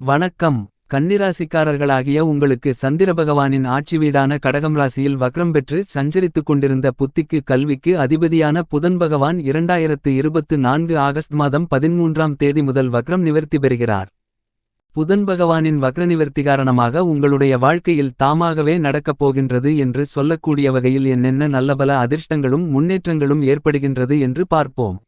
வணக்கம். கன்னிராசிக்காரர்களாகிய உங்களுக்கு சந்திர பகவானின் ஆட்சி வீடான கடகம் ராசியில் வக்ரம் பெற்று சஞ்சரித்துக் கொண்டிருந்த புத்திக்கு கல்விக்கு அதிபதியான புதன் பகவான் இரண்டாயிரத்து இருபத்து நான்கு ஆகஸ்ட் மாதம் பதிமூன்றாம் தேதி முதல் வக்ரம் நிவர்த்தி பெறுகிறார். புதன் பகவானின் வக்ர நிவர்த்தி காரணமாக உங்களுடைய வாழ்க்கையில் தாமாகவே நடக்கப் போகின்றது என்று சொல்லக்கூடிய வகையில் என்னென்ன நல்லபல அதிர்ஷ்டங்களும் முன்னேற்றங்களும் ஏற்படுகின்றது என்று பார்ப்போம்.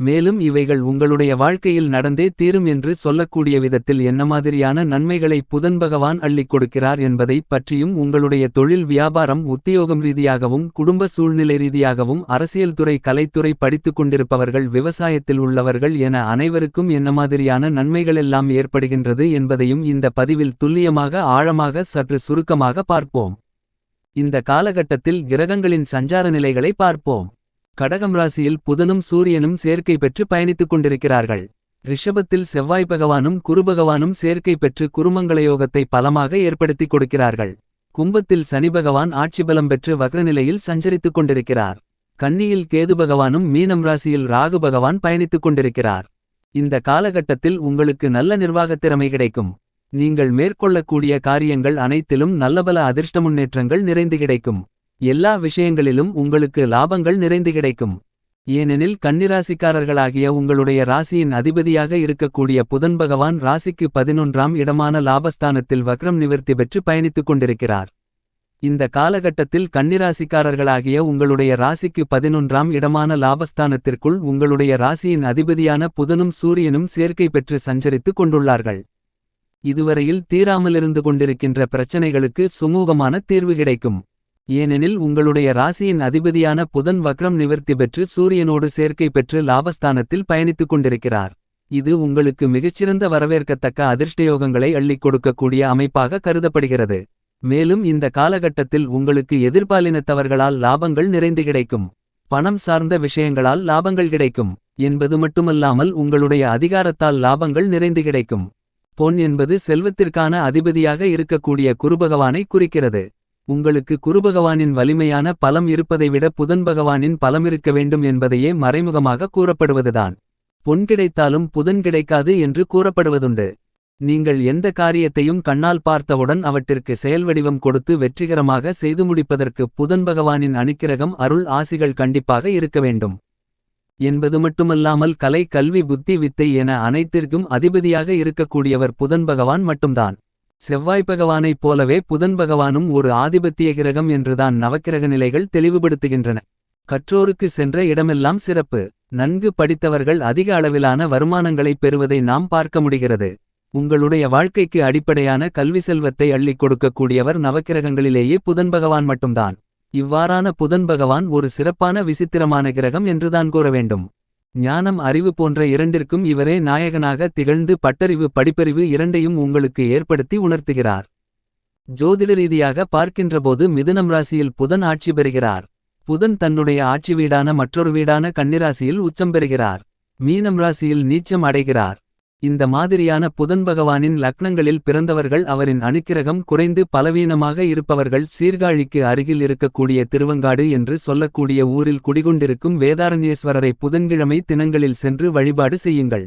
மேலும் இவைகள் உங்களுடைய வாழ்க்கையில் நடந்தே தீரும் என்று சொல்லக்கூடிய விதத்தில் என்ன மாதிரியான நன்மைகளை புதன் பகவான் அள்ளிக் கொடுக்கிறார் என்பதை பற்றியும் உங்களுடைய தொழில் வியாபாரம் உத்தியோகம் ரீதியாகவும் குடும்ப சூழ்நிலை ரீதியாகவும் அரசியல் துறை கலைத்துறை படித்துக் கொண்டிருப்பவர்கள் விவசாயத்தில் உள்ளவர்கள் என அனைவருக்கும் என்ன மாதிரியான நன்மைகளெல்லாம் ஏற்படுகின்றது என்பதையும் இந்த பதிவில் துல்லியமாக ஆழமாக சற்று சுருக்கமாக பார்ப்போம். இந்த காலகட்டத்தில் கிரகங்களின் சஞ்சார நிலைகளை பார்ப்போம். கடகம் ராசியில் புதனும் சூரியனும் சேர்க்கை பெற்று பயணித்துக் கொண்டிருக்கிறார்கள். ரிஷபத்தில் செவ்வாய் பகவானும் குருபகவானும் சேர்க்கை பெற்று குருமங்களயோகத்தை பலமாக ஏற்படுத்திக் கொடுக்கிறார்கள். கும்பத்தில் சனி பகவான் ஆட்சி பலம் பெற்று வக்ரநிலையில் சஞ்சரித்துக் கொண்டிருக்கிறார். கன்னியில் கேது பகவானும் மீனம் ராசியில் ராகு பகவான் பயணித்துக் கொண்டிருக்கிறார். இந்த காலகட்டத்தில் உங்களுக்கு நல்ல நிர்வாகத் திறமை கிடைக்கும். நீங்கள் மேற்கொள்ளக்கூடிய காரியங்கள் அனைத்திலும் நல்லபல அதிர்ஷ்ட முன்னேற்றங்கள் நிறைந்து கிடைக்கும். எல்லா விஷயங்களிலும் உங்களுக்கு லாபங்கள் நிறைந்து கிடைக்கும். ஏனெனில் கன்னிராசிக்காரர்களாகிய உங்களுடைய ராசியின் அதிபதியாக இருக்கக்கூடிய புதன் பகவான் ராசிக்கு பதினொன்றாம் இடமான லாபஸ்தானத்தில் வக்ரம் நிவர்த்தி பெற்று பயணித்துக் கொண்டிருக்கிறார். இந்த காலகட்டத்தில் கன்னிராசிக்காரர்களாகிய உங்களுடைய ராசிக்கு பதினொன்றாம் இடமான லாபஸ்தானத்திற்குள் உங்களுடைய ராசியின் அதிபதியான புதனும் சூரியனும் சேர்க்கை பெற்று சஞ்சரித்துக் கொண்டுள்ளார்கள். இதுவரையில் தீராமலிருந்து கொண்டிருக்கின்ற பிரச்சனைகளுக்கு சுமூகமான தீர்வு கிடைக்கும். ஏனெனில் உங்களுடைய ராசியின் அதிபதியான புதன் வக்ரம் நிவர்த்தி பெற்று சூரியனோடு சேர்க்கை பெற்று லாபஸ்தானத்தில் பயணித்துக் கொண்டிருக்கிறார். இது உங்களுக்கு மிகச்சிறந்த வரவேற்கத்தக்க அதிர்ஷ்டயோகங்களை அள்ளிக் கொடுக்கக்கூடிய அமைப்பாக கருதப்படுகிறது. மேலும் இந்த காலகட்டத்தில் உங்களுக்கு எதிர்பாலினத்தவர்களால் லாபங்கள் நிறைந்து கிடைக்கும். பணம் சார்ந்த விஷயங்களால் லாபங்கள் கிடைக்கும். என்பது மட்டுமல்லாமல் உங்களுடைய அதிகாரத்தால் லாபங்கள் நிறைந்து கிடைக்கும். பொன் என்பது செல்வத்திற்கான அதிபதியாக இருக்கக்கூடிய குருபகவானை குறிக்கிறது. உங்களுக்கு குருபகவானின் வலிமையான பலம் இருப்பதை விட புதன் பகவானின் பலமிருக்க வேண்டும் என்பதையே மறைமுகமாக கூறப்படுவதுதான். பொன் கிடைத்தாலும் புதன் கிடைக்காது என்று கூறப்படுவதுண்டு. நீங்கள் எந்த காரியத்தையும் கண்ணால் பார்த்தவுடன் அவற்றிற்கு செயல்வடிவம் கொடுத்து வெற்றிகரமாக செய்து முடிப்பதற்கு புதன் பகவானின் அனுக்கிரகம் அருள் ஆசிகள் கண்டிப்பாக இருக்க வேண்டும். என்பது மட்டுமல்லாமல் கலை கல்வி புத்தி வித்தை என அனைத்திற்கும் அதிபதியாக இருக்கக்கூடியவர் புதன் பகவான் மட்டும்தான். செவ்வாய் பகவானைப் போலவே புதன் பகவானும் ஒரு ஆதிபத்திய கிரகம் என்றுதான் நவக்கிரக நிலைகள் தெளிவுபடுத்துகின்றன. கற்றோருக்கு சென்ற இடமெல்லாம் சிறப்பு. நன்கு படித்தவர்கள் அதிக அளவிலான வருமானங்களைப் பெறுவதை நாம் பார்க்க முடிகிறது. உங்களுடைய வாழ்க்கைக்கு அடிப்படையான கல்வி செல்வத்தை அள்ளிக் கொடுக்கக்கூடியவர் நவக்கிரகங்களிலேயே புதன் பகவான் மட்டும்தான். இவ்வாறான புதன் பகவான் ஒரு சிறப்பான விசித்திரமான கிரகம் என்றுதான் கூற வேண்டும். ஞானம் அறிவு போன்ற இரண்டிற்கும் இவரே நாயகனாக திகழ்ந்து பட்டறிவு படிப்பறிவு இரண்டையும் உங்களுக்கு ஏற்படுத்தி உணர்த்துகிறார். ஜோதிட ரீதியாக பார்க்கின்றபோது மிதுனம் ராசியில் புதன் ஆட்சி பெறுகிறார். புதன் தன்னுடைய ஆட்சி வீடான மற்றொரு வீடான கன்னிராசியில் உச்சம் பெறுகிறார். மீனம் ராசியில் நீச்சம் அடைகிறார். இந்த மாதிரியான புதன் பகவானின் லக்னங்களில் பிறந்தவர்கள் அவரின் அனுக்கிரகம் குறைந்து பலவீனமாக இருப்பவர்கள் சீர்காழிக்கு அருகில் இருக்கக்கூடிய திருவங்காடு என்று சொல்லக்கூடிய ஊரில் குடிகொண்டிருக்கும் வேதாரண்யேஸ்வரரை புதன்கிழமை தினங்களில் சென்று வழிபாடு செய்யுங்கள்.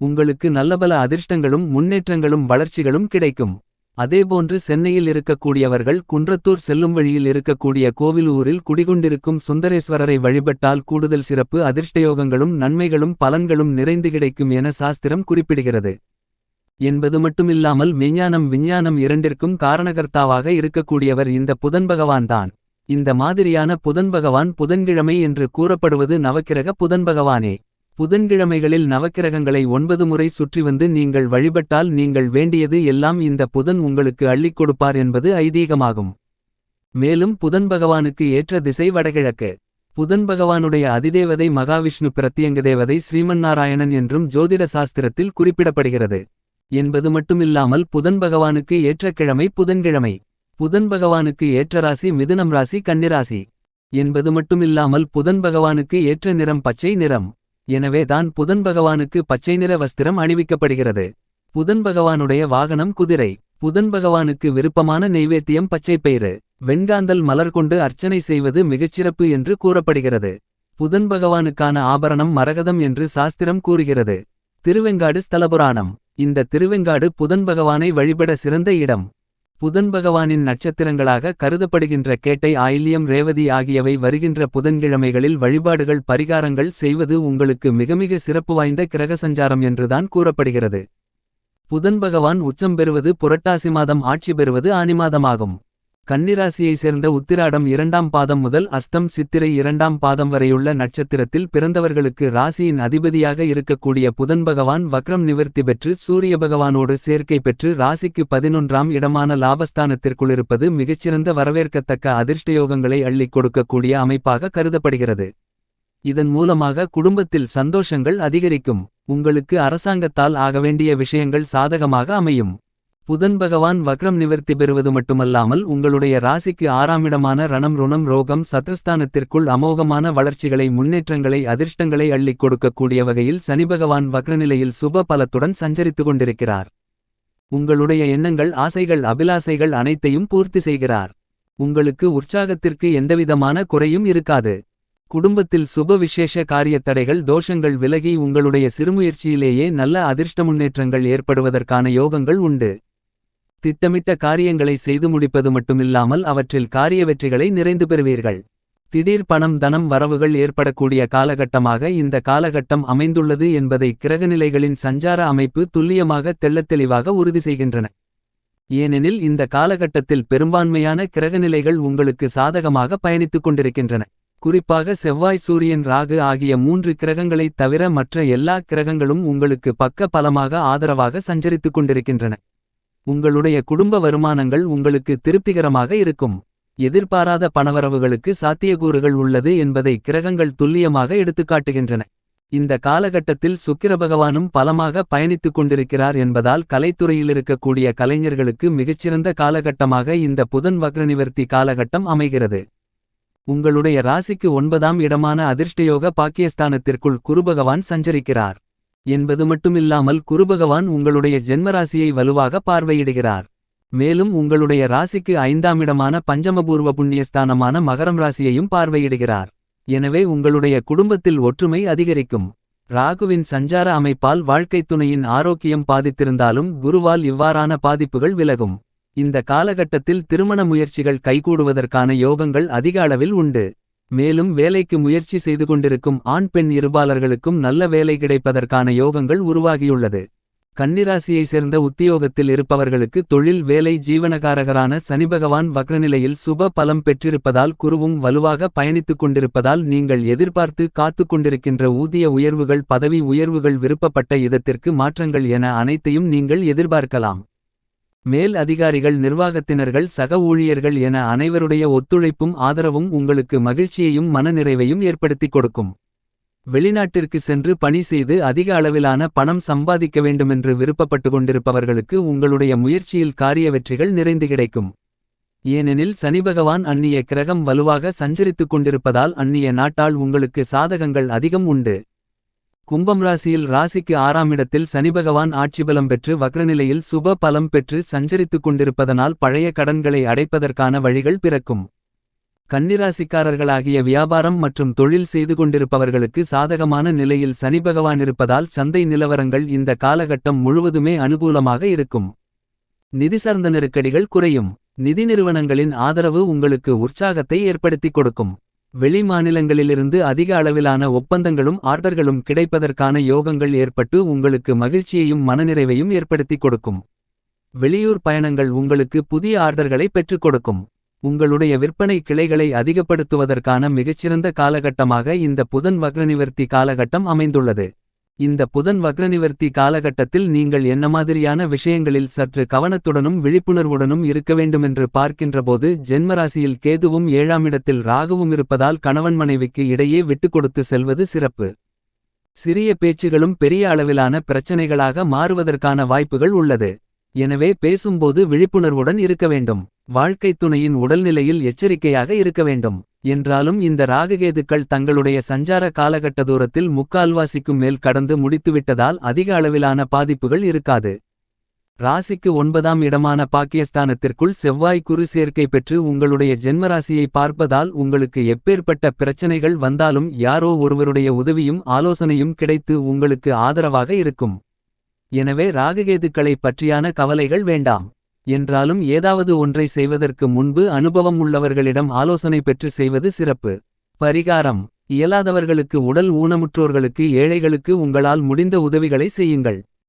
உங்களுக்கு நல்லபல அதிர்ஷ்டங்களும் முன்னேற்றங்களும் வளர்ச்சிகளும் கிடைக்கும். அதேபோன்று சென்னையில் இருக்கக்கூடியவர்கள் குன்றத்தூர் செல்லும் வழியில் இருக்கக்கூடிய கோவிலூரில் குடிகொண்டிருக்கும் சுந்தரேஸ்வரரை வழிபட்டால் கூடுதல் சிறப்பு அதிர்ஷ்டயோகங்களும் நன்மைகளும் பலன்களும் நிறைந்து கிடைக்கும் என சாஸ்திரம் குறிப்பிடுகிறது. என்பது மட்டுமில்லாமல் மெஞ்ஞானம் விஞ்ஞானம் இரண்டிற்கும் காரணகர்த்தாவாக இருக்கக்கூடியவர் இந்த புதன் பகவான்தான் இந்த மாதிரியான புதன்பகவான் புதன்கிழமை என்று கூறப்படுவது நவக்கிரக புதன்பகவானே. புதன்கிழமைகளில் நவக்கிரகங்களை ஒன்பது முறை சுற்றி வந்து நீங்கள் வழிபட்டால் நீங்கள் வேண்டியது எல்லாம் இந்த புதன் உங்களுக்கு அள்ளிக் கொடுப்பார் என்பது ஐதீகமாகும். மேலும் புதன் பகவானுக்கு ஏற்ற திசை வடகிழக்கு. புதன் பகவானுடைய அதிதேவதை மகாவிஷ்ணு பிரத்யங்க தேவதை ஸ்ரீமன்னாராயணன் என்றும் ஜோதிட சாஸ்திரத்தில் குறிப்பிடப்படுகிறது. என்பது மட்டுமில்லாமல் புதன் பகவானுக்கு ஏற்ற கிழமை புதன்கிழமை. புதன் பகவானுக்கு ஏற்ற ராசி மிதுனம் ராசி கன்னிராசி. என்பது மட்டுமில்லாமல் புதன் பகவானுக்கு ஏற்ற நிறம் பச்சை நிறம். எனவே தான் புதன் பகவானுக்கு பச்சை நிற வஸ்திரம் அணிவிக்கப்படுகிறது. புதன் பகவானுடைய வாகனம் குதிரை. புதன் பகவானுக்கு விருப்பமான நெய்வேத்தியம் பச்சைப்பயிறு வெண்காந்தல் மலர் கொண்டு அர்ச்சனை செய்வது மிகச்சிறப்பு என்று கூறப்படுகிறது. புதன் பகவானுக்கான ஆபரணம் மரகதம் என்று சாஸ்திரம் கூறுகிறது. திருவெங்காடு ஸ்தலபுராணம். இந்த திருவெங்காடு புதன் பகவானை வழிபட சிறந்த இடம். புதன் பகவானின் நட்சத்திரங்களாக கருதப்படுகின்ற கேட்டை ஆயில்யம் ரேவதி ஆகியவை வருகின்ற புதன்கிழமைகளில் வழிபாடுகள் பரிகாரங்கள் செய்வது உங்களுக்கு மிகமிக சிறப்பு வாய்ந்த கிரக சஞ்சாரம் என்றுதான் கூறப்படுகிறது. புதன் பகவான் உச்சம் பெறுவது புரட்டாசி மாதம் ஆட்சி பெறுவது ஆனிமாதமாகும் கன்னிராசியை சேர்ந்த உத்திராடம் இரண்டாம் பாதம் முதல் அஸ்தம் சித்திரை இரண்டாம் பாதம் வரையுள்ள நட்சத்திரத்தில் பிறந்தவர்களுக்கு ராசியின் அதிபதியாக இருக்கக்கூடிய புதன் பகவான் வக்ரம் நிவர்த்தி பெற்று சூரிய பகவானோடு சேர்க்கை பெற்று ராசிக்கு பதினொன்றாம் இடமான லாபஸ்தானத்திற்குள் இருப்பது மிகச்சிறந்த வரவேற்கத்தக்க அதிர்ஷ்டயோகங்களை அள்ளிக் கொடுக்கக்கூடிய அமைப்பாக கருதப்படுகிறது. இதன் மூலமாக குடும்பத்தில் சந்தோஷங்கள் அதிகரிக்கும். உங்களுக்கு அரசாங்கத்தால் ஆக வேண்டிய விஷயங்கள் சாதகமாக அமையும். புதன் பகவான் வக்ரம் நிவர்த்தி பெறுவது மட்டுமல்லாமல் உங்களுடைய ராசிக்கு ஆறாமிடமான ரணம் ருணம் ரோகம் சத்ருஸ்தானத்திற்குள் அமோகமான வளர்ச்சிகளை முன்னேற்றங்களை அதிர்ஷ்டங்களை அள்ளிக் கொடுக்கக்கூடிய வகையில் சனி பகவான் வக்ரநிலையில் சுப பலத்துடன் சஞ்சரித்துக் கொண்டிருக்கிறார். உங்களுடைய எண்ணங்கள் ஆசைகள் அபிலாசைகள் அனைத்தையும் பூர்த்தி செய்கிறார். உங்களுக்கு உற்சாகத்திற்கு எந்தவிதமான குறையும் இருக்காது. குடும்பத்தில் சுப விசேஷ காரியத் தடைகள் தோஷங்கள் விலகி உங்களுடைய சிறுமுயற்சியிலேயே நல்ல அதிர்ஷ்ட முன்னேற்றங்கள் ஏற்படுவதற்கான யோகங்கள் உண்டு. திட்டமிட்ட காரியங்களை செய்து முடிப்பது மட்டுமில்லாமல் அவற்றில் காரிய வெற்றிகளை நிறைந்து பெறுவீர்கள். திடீர் பணம் தனம் வரவுகள் ஏற்படக்கூடிய காலகட்டமாக இந்த காலகட்டம் அமைந்துள்ளது என்பதை கிரகநிலைகளின் சஞ்சார அமைப்பு துல்லியமாக தெள்ளத்தெளிவாக உறுதி செய்கின்றன. ஏனெனில் இந்த காலகட்டத்தில் பெரும்பான்மையான கிரகநிலைகள் உங்களுக்கு சாதகமாக பயணித்துக் கொண்டிருக்கின்றன. குறிப்பாக செவ்வாய் சூரியன் ராகு ஆகிய மூன்று கிரகங்களைத் தவிர மற்ற எல்லா கிரகங்களும் உங்களுக்கு பக்க பலமாக ஆதரவாக சஞ்சரித்துக் கொண்டிருக்கின்றன. உங்களுடைய குடும்ப வருமானங்கள் உங்களுக்கு திருப்திகரமாக இருக்கும். எதிர்பாராத பணவரவுகளுக்கு சாத்தியக்கூறுகள் உள்ளது என்பதை கிரகங்கள் துல்லியமாக எடுத்துக்காட்டுகின்றன இந்த காலகட்டத்தில் சுக்கிர பகவானும் பலமாக பயணித்துக் கொண்டிருக்கிறார் என்பதால் கலைத்துறையில் இருக்கக்கூடிய கலைஞர்களுக்கு மிகச்சிறந்த காலகட்டமாக இந்த புதன் வக்ரநிவர்த்தி காலகட்டம் அமைகிறது. உங்களுடைய ராசிக்கு ஒன்பதாம் இடமான அதிர்ஷ்டயோக பாக்கியஸ்தானத்திற்குள் குருபகவான் சஞ்சரிக்கிறார். என்பது மட்டுமில்லாமல் குருபகவான் உங்களுடைய ஜென்மராசியை வலுவாக பார்வையிடுகிறார். மேலும் உங்களுடைய ராசிக்கு ஐந்தாம் இடமான பஞ்சமபூர்வ புண்ணியஸ்தானமான மகரம் ராசியையும் பார்வையிடுகிறார். எனவே உங்களுடைய குடும்பத்தில் ஒற்றுமை அதிகரிக்கும். ராகுவின் சஞ்சார அமைப்பால் வாழ்க்கைத் துணையின் ஆரோக்கியம் பாதித்திருந்தாலும் குருவால் இவ்வாறான பாதிப்புகள் விலகும். இந்த காலகட்டத்தில் திருமண முயற்சிகள் கைகூடுவதற்கான யோகங்கள் அதிக அளவில் உண்டு. மேலும் வேலைக்கு முயற்சி செய்து கொண்டிருக்கும் ஆண் பெண் இருபாலர்களுக்கும் நல்ல வேலை கிடைப்பதற்கான யோகங்கள் உருவாகியுள்ளது. கன்னிராசியை சேர்ந்த உத்தியோகத்தில் இருப்பவர்களுக்கு தொழில் வேலை ஜீவனகாரகரான சனிபகவான் வக்ரநிலையில் சுப பலம் பெற்றிருப்பதால் குருவும் வலுவாக பயணித்துக் கொண்டிருப்பதால் நீங்கள் எதிர்பார்த்து காத்துக் கொண்டிருக்கின்ற ஊதிய உயர்வுகள் பதவி உயர்வுகள் விருப்பப்பட்ட இதத்திற்கு மாற்றங்கள் என அனைத்தையும் நீங்கள் எதிர்பார்க்கலாம். மேல் அதிகாரிகள் நிர்வாகத்தினர்கள் சக ஊழியர்கள் என அனைவருடைய ஒத்துழைப்பும் ஆதரவும் உங்களுக்கு மகிழ்ச்சியையும் மனநிறைவையும் ஏற்படுத்திக் கொடுக்கும். வெளிநாட்டிற்கு சென்று பணி செய்து அதிக அளவிலான பணம் சம்பாதிக்க வேண்டுமென்று விருப்பப்பட்டு கொண்டிருப்பவர்களுக்கு உங்களுடைய முயற்சியில் காரிய வெற்றிகள் நிறைந்து கிடைக்கும். ஏனெனில் சனிபகவான் அந்நிய கிரகம் வலுவாக சஞ்சரித்துக் கொண்டிருப்பதால் அந்நிய நாட்டால் உங்களுக்கு சாதகங்கள் அதிகம் உண்டு. கும்பம் ராசியில் ராசிக்கு ஆறாம் இடத்தில் சனிபகவான் ஆட்சிபலம் பெற்று வக்ரநிலையில் சுப பலம் பெற்று சஞ்சரித்துக் கொண்டிருப்பதனால் பழைய கடன்களை அடைப்பதற்கான வழிகள் பிறக்கும். கன்னிராசிக்காரர்களாகிய வியாபாரம் மற்றும் தொழில் செய்து கொண்டிருப்பவர்களுக்கு சாதகமான நிலையில் சனிபகவான் இருப்பதால் சந்தை நிலவரங்கள் இந்த காலகட்டம் முழுவதுமே அனுகூலமாக இருக்கும். நிதி சார்ந்த நெருக்கடிகள் குறையும். நிதி நிறுவனங்களின் ஆதரவு உங்களுக்கு உற்சாகத்தை ஏற்படுத்திக் கொடுக்கும். வெளி மாநிலங்களிலிருந்து அதிக அளவிலான ஒப்பந்தங்களும் ஆர்டர்களும் கிடைப்பதற்கான யோகங்கள் ஏற்பட்டு உங்களுக்கு மகிழ்ச்சியையும் மனநிறைவையும் ஏற்படுத்திக் கொடுக்கும். வெளியூர் பயணங்கள் உங்களுக்கு புதிய ஆர்டர்களை பெற்றுக் கொடுக்கும். உங்களுடைய விற்பனை கிளைகளை அதிகப்படுத்துவதற்கான மிகச்சிறந்த காலகட்டமாக இந்த புதன் வக்ரநிவர்த்தி காலகட்டம் அமைந்துள்ளது. இந்த புதன் வக்ரநிவர்த்தி காலகட்டத்தில் நீங்கள் என்ன மாதிரியான விஷயங்களில் சற்று கவனத்துடனும் விழிப்புணர்வுடனும் இருக்க வேண்டுமென்று பார்க்கின்றபோது ஜென்மராசியில் கேதுவும் ஏழாமிடத்தில் ராகுவும் இருப்பதால் கணவன் மனைவிக்கு இடையே விட்டுக் கொடுத்து செல்வது சிறப்பு. சிறிய பேச்சுகளும் பெரிய அளவிலான பிரச்சனைகளாக மாறுவதற்கான வாய்ப்புகள் உள்ளது. எனவே பேசும்போது விழிப்புணர்வுடன் இருக்க வேண்டும். வாழ்க்கைத் துணையின் உடல்நிலையில் எச்சரிக்கையாக இருக்க வேண்டும். என்றாலும் இந்த ராககேதுக்கள் தங்களுடைய சஞ்சார காலகட்ட தூரத்தில் முக்கால்வாசிக்கும் மேல் கடந்து முடித்துவிட்டதால் அதிக அளவிலான பாதிப்புகள் இருக்காது ராசிக்கு ஒன்பதாம் இடமான பாக்கியஸ்தானத்திற்குள் செவ்வாய் குறு சேர்க்கை பெற்று உங்களுடைய ஜென்மராசியை பார்ப்பதால் உங்களுக்கு எப்பேற்பட்ட பிரச்சனைகள் வந்தாலும் யாரோ ஒருவருடைய உதவியும் ஆலோசனையும் கிடைத்து உங்களுக்கு ஆதரவாக இருக்கும் எனவே ராககேதுக்களை பற்றியான கவலைகள் வேண்டாம். என்றாலும் ஏதாவது ஒன்றை செய்வதற்கு முன்பு அனுபவம் உள்ளவர்களிடம் ஆலோசனை பெற்று செய்வது சிறப்பு. பரிகாரம் இயலாதவர்களுக்கு உடல் ஊனமுற்றோர்களுக்கு ஏழைகளுக்கு உங்களால் முடிந்த உதவிகளை செய்யுங்கள்.